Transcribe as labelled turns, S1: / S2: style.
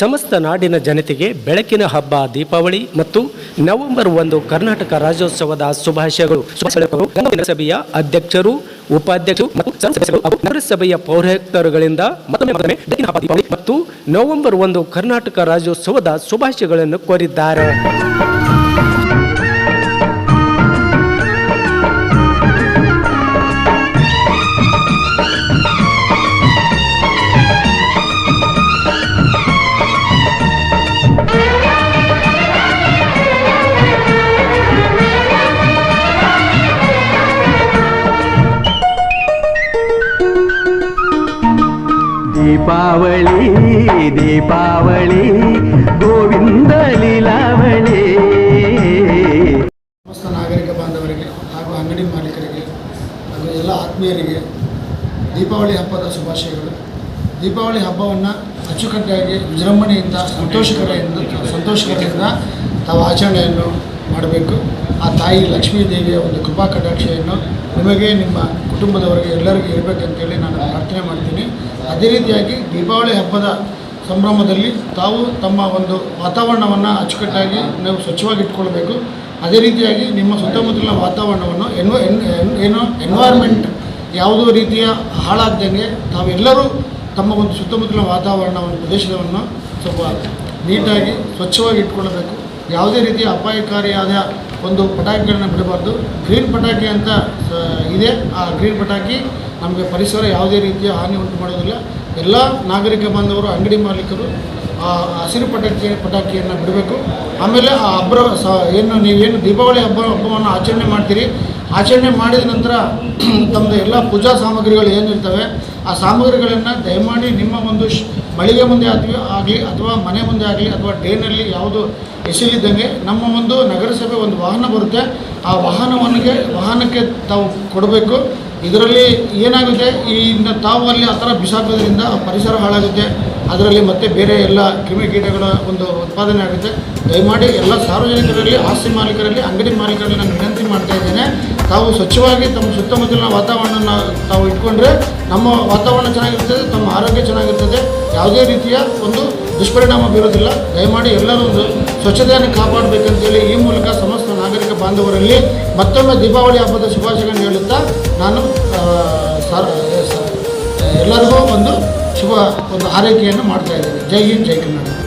S1: ಸಮಸ್ತ ನಾಡಿನ ಜನತೆಗೆ ಬೆಳಕಿನ ಹಬ್ಬ, ದೀಪಾವಳಿ ಮತ್ತು ನವೆಂಬರ್ ಒಂದು ಕರ್ನಾಟಕ ರಾಜ್ಯೋತ್ಸವದ ಶುಭಾಶಯಗಳು. ಸಭೆಯ ಅಧ್ಯಕ್ಷರು, ಉಪಾಧ್ಯಕ್ಷರು ಮತ್ತು ನಗರಸಭೆಯ ಪೌರಾಯುಕ್ತರುಗಳಿಂದ ಮತ್ತೊಮ್ಮೆ ಮತ್ತು ನವೆಂಬರ್ ಒಂದು ಕರ್ನಾಟಕ ರಾಜ್ಯೋತ್ಸವದ ಶುಭಾಶಯಗಳನ್ನು ಕೋರಿದ್ದಾರೆ.
S2: ದೀಪಾವಳಿ ದೀಪಾವಳಿ, ಗೋವಿಂದ ಲೀಲಾವಳಿ.
S3: ಸಮಸ್ತ ನಾಗರಿಕ ಬಾಂಧವರಿಗೆ ಹಾಗೂ ಅಂಗಡಿ ಮಾಲೀಕರಿಗೆ ಹಾಗೂ ಎಲ್ಲ ಆತ್ಮೀಯರಿಗೆ ದೀಪಾವಳಿ ಹಬ್ಬದ ಶುಭಾಶಯಗಳು. ದೀಪಾವಳಿ ಹಬ್ಬವನ್ನು ಅಚ್ಚುಕಟ್ಟಾಗಿ ವಿಜೃಂಭಣೆಯಿಂದ ಸಂತೋಷಕರದಿಂದ ಸಂತೋಷಕರಿಂದ ತಾವು ಆಚರಣೆಯನ್ನು ಮಾಡಬೇಕು. ಆ ತಾಯಿ ಲಕ್ಷ್ಮೀ ದೇವಿಯ ಒಂದು ಕೃಪಾ ಕಟಾಕ್ಷೆಯನ್ನು ನಿಮಗೆ ನಿಮ್ಮ ಕುಟುಂಬದವರಿಗೆ ಎಲ್ಲರಿಗೂ ಇರಬೇಕಂತೇಳಿ ನಾನು ಪ್ರಾರ್ಥನೆ ಮಾಡ್ತೀನಿ. ಅದೇ ರೀತಿಯಾಗಿ ದೀಪಾವಳಿ ಹಬ್ಬದ ಸಂಭ್ರಮದಲ್ಲಿ ತಾವು ತಮ್ಮ ಒಂದು ವಾತಾವರಣವನ್ನು ಅಚ್ಚುಕಟ್ಟಾಗಿ ನಾವು ಸ್ವಚ್ಛವಾಗಿಟ್ಕೊಳ್ಬೇಕು ಅದೇ ರೀತಿಯಾಗಿ ನಿಮ್ಮ ಸುತ್ತಮುತ್ತಲಿನ ವಾತಾವರಣವನ್ನು ಎನ್ವ, ಎನ್ ಏನೋ ಎನ್ವೈರ್ಮೆಂಟ್ ಯಾವುದೋ ರೀತಿಯ ಹಾಳಾಗ್ದಂಗೆ ತಾವೆಲ್ಲರೂ ತಮ್ಮ ಒಂದು ಸುತ್ತಮುತ್ತಲಿನ ವಾತಾವರಣವನ್ನು, ಪ್ರದೇಶವನ್ನು ಸ್ವಲ್ಪ ನೀಟಾಗಿ ಸ್ವಚ್ಛವಾಗಿ ಇಟ್ಕೊಳ್ಬೇಕು. ಯಾವುದೇ ರೀತಿಯ ಅಪಾಯಕಾರಿಯಾದ ಒಂದು ಪಟಾಕಿಗಳನ್ನ ಬಿಡಬಾರ್ದು. ಗ್ರೀನ್ ಪಟಾಕಿ ಅಂತ ಇದೆ. ಆ ಗ್ರೀನ್ ಪಟಾಕಿ ನಮಗೆ ಪರಿಸರ ಯಾವುದೇ ರೀತಿಯ ಹಾನಿ ಉಂಟು ಮಾಡೋದಿಲ್ಲ. ಎಲ್ಲ ನಾಗರಿಕ ಬಾಂಧವರು ಅಂಗಡಿ ಮಾಲೀಕರು ಆ ಹಸಿರು ಪಟಾಕಿ, ಪಟಾಕಿಯನ್ನು ಬಿಡಬೇಕು. ಆಮೇಲೆ ಆ ಹಬ್ಬ ಏನು ನೀವೇನು ದೀಪಾವಳಿ ಹಬ್ಬ, ಹಬ್ಬವನ್ನು ಆಚರಣೆ ಮಾಡ್ತೀರಿ. ಆಚರಣೆ ಮಾಡಿದ ನಂತರ ತಮ್ಮದು ಎಲ್ಲ ಪೂಜಾ ಸಾಮಗ್ರಿಗಳು ಏನಿರ್ತವೆ ಆ ಸಾಮಗ್ರಿಗಳನ್ನು ದಯಮಾಡಿ ನಿಮ್ಮ ಒಂದು ಮಳಿಗೆ ಮುಂದೆ ಆಗಲಿ ಆಗಲಿ ಅಥವಾ ಮನೆ ಮುಂದೆ ಆಗಲಿ ಅಥವಾ ಟ್ರೈನಲ್ಲಿ ಯಾವುದು ಎಸೆಯಲಿದ್ದಂಗೆ ನಮ್ಮ ಒಂದು ನಗರಸಭೆ ಒಂದು ವಾಹನ ಬರುತ್ತೆ. ಆ ವಾಹನವನ್ನಿಗೆ ವಾಹನಕ್ಕೆ ತಾವು ಕೊಡಬೇಕು. ಇದರಲ್ಲಿ ಏನಾಗುತ್ತೆ? ಈ ತಾವು ಅಲ್ಲಿ ಆ ಥರ ಬಿಸಾಕೋದ್ರಿಂದ ಪರಿಸರ ಹಾಳಾಗುತ್ತೆ. ಅದರಲ್ಲಿ ಮತ್ತೆ ಬೇರೆ ಎಲ್ಲ ಕ್ರಿಮಿಕೀಟಗಳ ಒಂದು ಉತ್ಪಾದನೆ ಆಗುತ್ತೆ. ದಯಮಾಡಿ ಎಲ್ಲ ಸಾರ್ವಜನಿಕರಲ್ಲಿ, ಆಸ್ತಿ ಮಾಲೀಕರಲ್ಲಿ, ಅಂಗಡಿ ಮಾಲೀಕರಲ್ಲಿ ನಾನು ವಿನಂತಿ ಮಾಡ್ತಾ ಇದ್ದೇನೆ. ತಾವು ಸ್ವಚ್ಛವಾಗಿ ತಮ್ಮ ಸುತ್ತಮುತ್ತಲಿನ ವಾತಾವರಣ ತಾವು ಇಟ್ಕೊಂಡ್ರೆ ನಮ್ಮ ವಾತಾವರಣ ಚೆನ್ನಾಗಿರ್ತದೆ, ತಮ್ಮ ಆರೋಗ್ಯ ಚೆನ್ನಾಗಿರ್ತದೆ. ಯಾವುದೇ ರೀತಿಯ ಒಂದು ದುಷ್ಪರಿಣಾಮ ಬೀರೋದಿಲ್ಲ. ದಯಮಾಡಿ ಎಲ್ಲರೂ ಒಂದು ಸ್ವಚ್ಛತೆಯನ್ನು ಕಾಪಾಡಬೇಕಂತೇಳಿ ಈ ಮೂಲಕ ಸಮಸ್ತ ನಾಗರಿಕ ಬಾಂಧವರಲ್ಲಿ ಮತ್ತೊಮ್ಮೆ ದೀಪಾವಳಿ ಹಬ್ಬದ ಹೇಳುತ್ತಾ ನಾನು ಸರ್ ಎಲ್ಲರಿಗೂ ಒಂದು ಶುಭ ಒಂದು ಆರೈಕೆಯನ್ನು ಮಾಡ್ತಾ ಇದ್ದೇನೆ. ಜೈ ಹಿಂದ್ ಜೈ ಕರ್ನಾಟಕ.